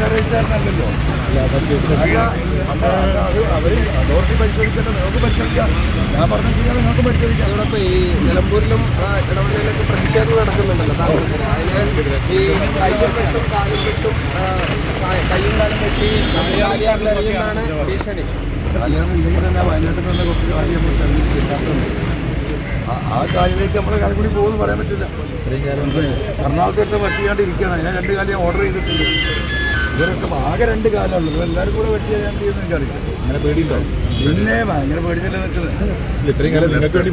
സാധാരണക്കാരനല്ലല്ലോ അത് അവർ അതോറിറ്റി പരിശോധിക്കട്ടെ നമുക്ക് പരിശോധിക്കാം. ഞാൻ പറഞ്ഞ ചെയ്യാൻ നിങ്ങൾക്ക് പരിശോധിക്കാം. അതോടൊപ്പം ഈ നിലമ്പൂരിലും പ്രതിഷേധം നടക്കുന്നുണ്ടല്ലോ. താമരശ്ശേരി അതിന് ഈ കയ്യും വെട്ടും കാലും വെട്ടും ആ, ക- കയ്യും കാലും വെട്ടി ഭീഷണി. തന്നെ വയനാട്ടിൽ നിന്ന് കുറച്ച് കാര്യം ആ- കൂടി പോകുമെന്ന് പറയാൻ പറ്റില്ല. എറണാകുളത്ത് എടുത്ത് വെട്ടിയാണ്ട് ഇരിക്കുകയാണ്. ഞാൻ രണ്ട് കാലം ഓർഡർ ചെയ്തിട്ടുണ്ട്. ഇവരൊക്കെ ആകെ രണ്ട് കാലമുള്ളൂ. ഇവരെല്ലാവരും കൂടെ വെട്ടിയാൽ ഞാൻ ചെയ്യുന്ന എനിക്കറിയില്ല. അങ്ങനെ പേടിയുണ്ടോ? പിന്നെ ഭയങ്കര പേടിച്ചല്ലേ നിൽക്കുന്നത്.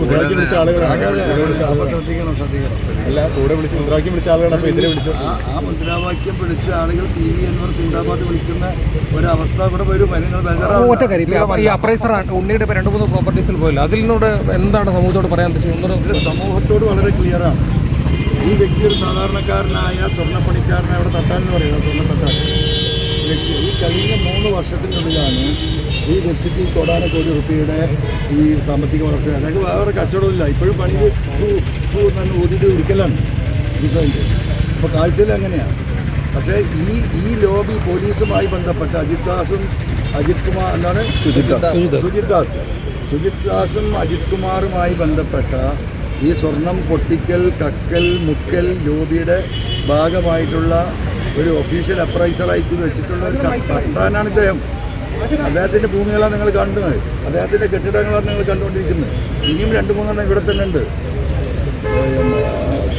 മുദ്രാവാക്യം ശ്രദ്ധിക്കണം ശ്രദ്ധിക്കണം. അല്ല കൂടെ വിളിച്ച് മുദ്രാവാക്യം വിളിച്ച ആളുകളാണ് ഇതിനെ വിളിച്ചു? ആ മുദ്രാവാക്യം വിളിച്ച ആളുകൾ ടി വി എന്നിവർ ചൂണ്ടാപാട്ട് വിളിക്കുന്ന ഒരവസ്ഥ ഇവിടെ വരും. അല്ലെങ്കിൽ ഒറ്റ കാര്യം. ഇപ്പൊ ഈ അപ്രൈസറാണ് ഉണ്ണിയുടെ രണ്ട് മൂന്ന് പ്രോപ്പർട്ടീസിൽ പോയില്ല. അതിനോട് എന്താണ് സമൂഹത്തോട് പറയാൻ ഉദ്ദേശിച്ചത് ഒന്നുകൂടെ സമൂഹത്തോട് വളരെ ക്ലിയറാണ് ഈ വ്യക്തി ഒരു സാധാരണക്കാരനായ സ്വർണപ്പണിക്കാരനെ അവിടെ തട്ടാൻ എന്ന് പറയുന്നത് സ്വർണ തട്ടാൻ വ്യക്തി. ഈ കഴിഞ്ഞ മൂന്ന് വർഷത്തിനുള്ളിലാണ് ഈ വ്യക്തിക്ക് ഈ കോടി റുപ്യയുടെ ഈ സാമ്പത്തിക വളർച്ച. അതായത് വേറെ കച്ചവടമില്ല. ഇപ്പോഴും പണി ഷൂ ഷൂ തന്നെ ഊതിയിട്ട് ഇരിക്കലാണ്. മനസ്സിലായില്ലേ അപ്പോൾ കാഴ്ചയിൽ അങ്ങനെയാണ് പക്ഷേ ഈ ഈ ലോബി പോലീസുമായി ബന്ധപ്പെട്ട അജിത് ദാസും അജിത് കുമാർ എന്താണ്? സുജിത് ദാസ്. സുജിത് ദാസും അജിത് കുമാറുമായി ബന്ധപ്പെട്ട ഈ സ്വർണം പൊട്ടിക്കൽ കക്കൽ മുക്കൽ ലോബിയുടെ ഭാഗമായിട്ടുള്ള ഒരു ഒഫീഷ്യൽ അപ്രൈസർ അയച്ചു വെച്ചിട്ടുള്ള ഒരു കട്ടാനാണ് ഇദ്ദേഹം. അദ്ദേഹത്തിന്റെ ഭൂമികളാണ് നിങ്ങൾ കണ്ടത്. അദ്ദേഹത്തിന്റെ കെട്ടിടങ്ങളാണ് നിങ്ങൾ കണ്ടുകൊണ്ടിരിക്കുന്നത്. ഇനിയും രണ്ട് മൂന്നെണ്ണം ഇവിടെ തന്നെ ഉണ്ട്.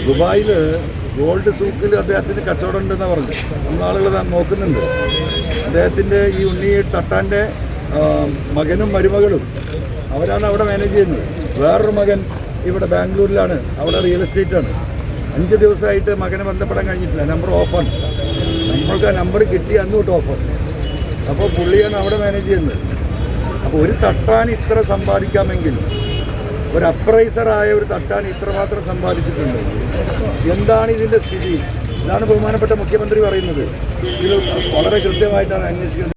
ദുബായിൽ ഗോൾഡ് സൂക്കിൽ അദ്ദേഹത്തിന് കച്ചവടം ഉണ്ടെന്ന് പറഞ്ഞു അന്നാളുകൾ താൻ നോക്കുന്നുണ്ട്. അദ്ദേഹത്തിന്റെ ഈ ഉണ്ണി തട്ടാന്റെ മകനും മരുമകളും അവരാണ് അവിടെ മാനേജ് ചെയ്യുന്നത്. വേറൊരു മകൻ ഇവിടെ ബാംഗ്ലൂരിലാണ്. അവിടെ റിയൽ എസ്റ്റേറ്റ് ആണ്. അഞ്ച് ദിവസമായിട്ട് മകനെ ബന്ധപ്പെടാൻ കഴിഞ്ഞിട്ടില്ല. നമ്പർ ഓഫാണ് നമ്മൾക്ക് ആ നമ്പർ കിട്ടി അന്ന് തൊട്ട് ഓഫാണ് അപ്പോൾ പുള്ളിയാണ് അവിടെ മാനേജ് ചെയ്യുന്നത്. അപ്പോൾ ഒരു തട്ടാൻ ഇത്ര സമ്പാദിക്കാമെങ്കിൽ ഒരു അപ്രൈസറായ ഒരു തട്ടാൻ ഇത്രമാത്രം സമ്പാദിച്ചിട്ടുണ്ട്. എന്താണ് ഇതിന്റെ സ്ഥിതി? ഇതാണ് ബഹുമാനപ്പെട്ട മുഖ്യമന്ത്രി പറയുന്നത്. ഇത് വളരെ കൃത്യമായിട്ടാണ് അന്വേഷിക്കുന്നത്